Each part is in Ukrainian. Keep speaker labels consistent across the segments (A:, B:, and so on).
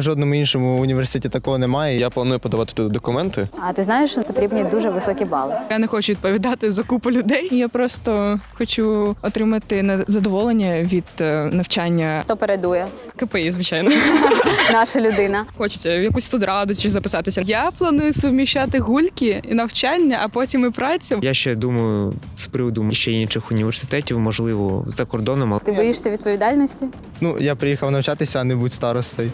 A: В жодному іншому університеті такого немає.
B: Я планую подавати туди документи.
C: А ти знаєш, що потрібні дуже високі бали.
D: Я не хочу відповідати за купу людей. Я просто хочу отримати задоволення від е, навчання
C: Хто передує?
D: КПІ, звичайно.
C: Наша людина.
D: Хочеться в якусь студраду чи записатися. Я планую суміщати гульки і навчання, а потім і працю.
E: Я ще думаю з приводу ще інших університетів, можливо, за кордоном.
C: Ти боїшся відповідальності?
A: Ну, я приїхав навчатися, а не будь старостою.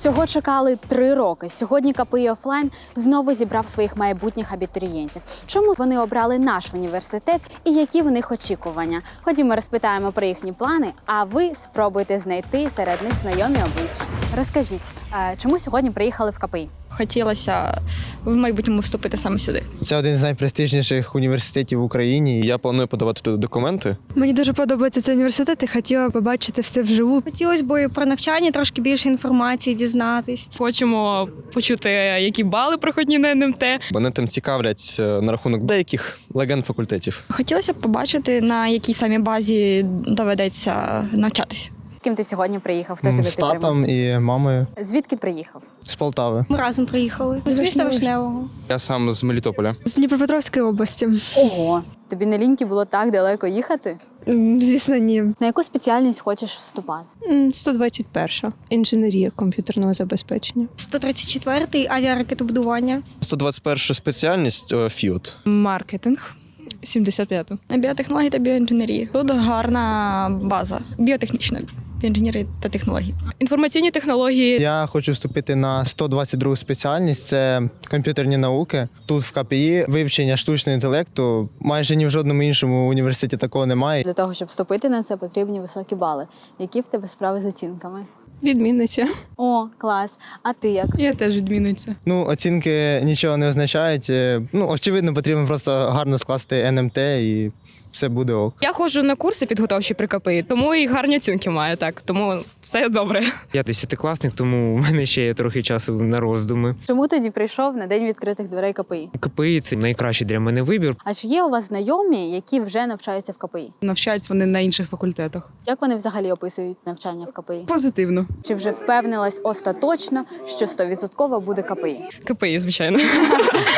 C: Цього чекали три роки. Сьогодні КПІ офлайн знову зібрав своїх майбутніх абітурієнтів. Чому вони обрали наш університет і які в них очікування? Ходімо, розпитаємо про їхні плани. А ви спробуйте знайти серед них знайомі обличчя. Розкажіть, е, чому сьогодні приїхали в КПІ?
F: Хотілося в майбутньому вступити саме сюди.
A: Це один з найпрестижніших університетів в Україні.
B: Я планую подавати туди документи.
G: Мені дуже подобається цей університет і хотіла побачити все вживу.
F: Хотілося б про навчання трошки більше інформації дізнатись.
D: Хочемо почути, які бали проходні на НМТ.
B: Мене там цікавлять е, на рахунок деяких легенд факультетів.
F: Хотілося б побачити, на якій самій базі доведеться навчатися.
C: Ким ти сьогодні приїхав? Хто тебе
A: З
C: підтримав?
A: татом і мамою
C: Звідки приїхав?
A: з Полтави.
F: Ми разом приїхали з міста Вишневого.
B: Я сам з Мелітополя.
G: З Дніпропетровської області.
C: Ого, тобі не ліньки було так далеко їхати?
G: М, Звісно, ні.
C: На яку спеціальність хочеш вступати?
G: М, 121. Інженерія комп'ютерного забезпечення.
F: 134-й авіаракетобудування.
B: 121 спеціальність е, ФІОТ.
D: Маркетинг 75-ту.
F: На біотехнології та біоінженерії. Тут гарна база біотехнічна інженерії та технології.
D: Інформаційні технології.
A: Я хочу вступити на 122 спеціальність. Це комп'ютерні науки. Тут в КПІ вивчення штучного інтелекту. Майже ні в жодному іншому університеті такого немає.
C: Для того, щоб вступити на це, потрібні високі бали. Які в тебе справи з оцінками?
G: Відмінниця.
C: О, клас. А ти як?
D: Я теж відмінниця.
A: Ну, оцінки нічого не означають. Е, Ну, очевидно, потрібно просто гарно скласти НМТ і все буде ок.
D: Я ходжу на курси підготовчі при КПІ, тому і гарні оцінки маю. Так тому все добре.
E: Я десятикласник, тому у мене ще є трохи часу на роздуми.
C: Чому тоді прийшов на день відкритих дверей КПІ?
E: КПІ це найкращий для мене вибір.
C: А чи є у вас знайомі, які вже навчаються в КПІ?
D: Навчаються вони на інших факультетах.
C: Як вони взагалі описують навчання в КПІ?
D: Позитивно.
C: Чи вже впевнилась остаточно, що 100% буде КПІ?
D: КПІ, звичайно.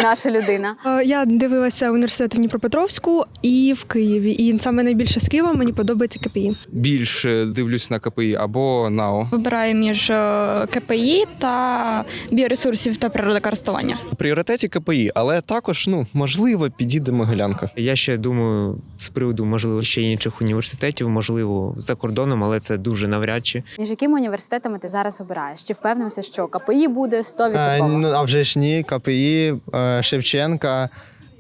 C: Наша людина.
G: Е, Я дивилася університет в Дніпропетровську і в Києві. І саме найбільше з Києва мені подобається КПІ.
H: більше дивлюсь на КПІ або НАО.
F: Вибираю між е, КПІ та біоресурсів та природокористування.
B: В пріоритеті КПІ, але також, ну, можливо, підійде Могилянка.
E: Я ще думаю з приводу, можливо, ще інших університетів, можливо, за кордоном, але це дуже навряд чи.
C: Між якими університетами ти зараз обираєш? Чи впевнився, що КПІ буде 100%?
A: Е, ну, а вже ж ні, КПІ, е, Шевченка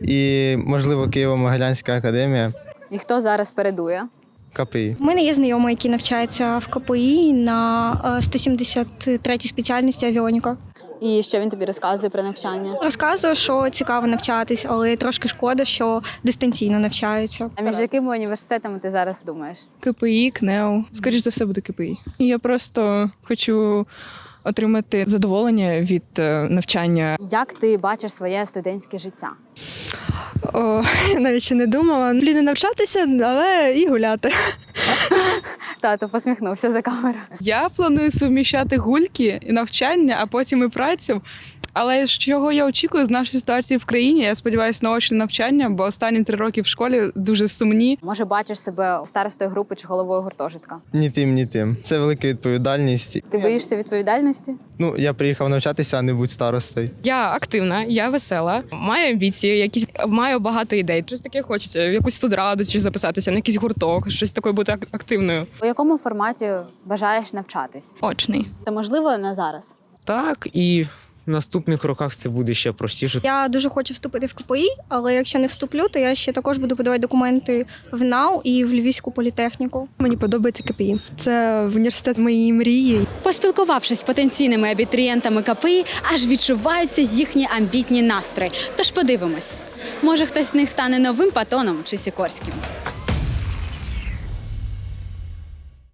A: і, можливо, Києво-Могилянська академія.
C: І хто зараз передує?
A: КПІ.
F: У мене є знайомий, який навчається в КПІ на е, 173 спеціальності авіоніка.
C: І що він тобі розказує про навчання?
F: Розказує, що цікаво навчатись, але трошки шкода, що дистанційно навчаються.
C: А між якими університетами ти зараз думаєш?
D: КПІ, КНЕО. Скоріше за все буде КПІ. Я просто хочу отримати задоволення від е, навчання.
C: Як ти бачиш своє студентське життя?
G: О, навіть ще не думала. Блін, не навчатися, але і гуляти.
C: Тато посміхнувся за камеру.
D: Я планую суміщати гульки і навчання, а потім і працю. Але ж чого я очікую з нашої ситуації в країні? Я сподіваюся на очне навчання, бо останні три роки в школі дуже сумні.
C: Може, бачиш себе старостою групи чи головою гуртожитка?
A: Ні тим, ні тим. Це велика відповідальність.
C: Ти боїшся відповідальності?
A: Ну, я приїхав навчатися, а не будь старостою.
D: Я активна, я весела, маю амбіції, якісь маю багато ідей. Щось таке хочеться, в якусь студраду чи записатися, на якийсь гурток, щось таке бути ак- активною.
C: У якому форматі бажаєш навчатись?
F: Очний.
C: Це можливо на зараз?
E: Так, і в наступних роках це буде ще простіше.
F: Я дуже хочу вступити в КПІ, але якщо не вступлю, то я ще також буду подавати документи в НАУ і в Львівську політехніку.
G: Мені подобається КПІ. Це університет моєї мрії.
C: Поспілкувавшись з потенційними абітурієнтами КПІ, аж відчуваються їхні амбітні настрої. Тож подивимось, може хтось з них стане новим патоном чи сікорським.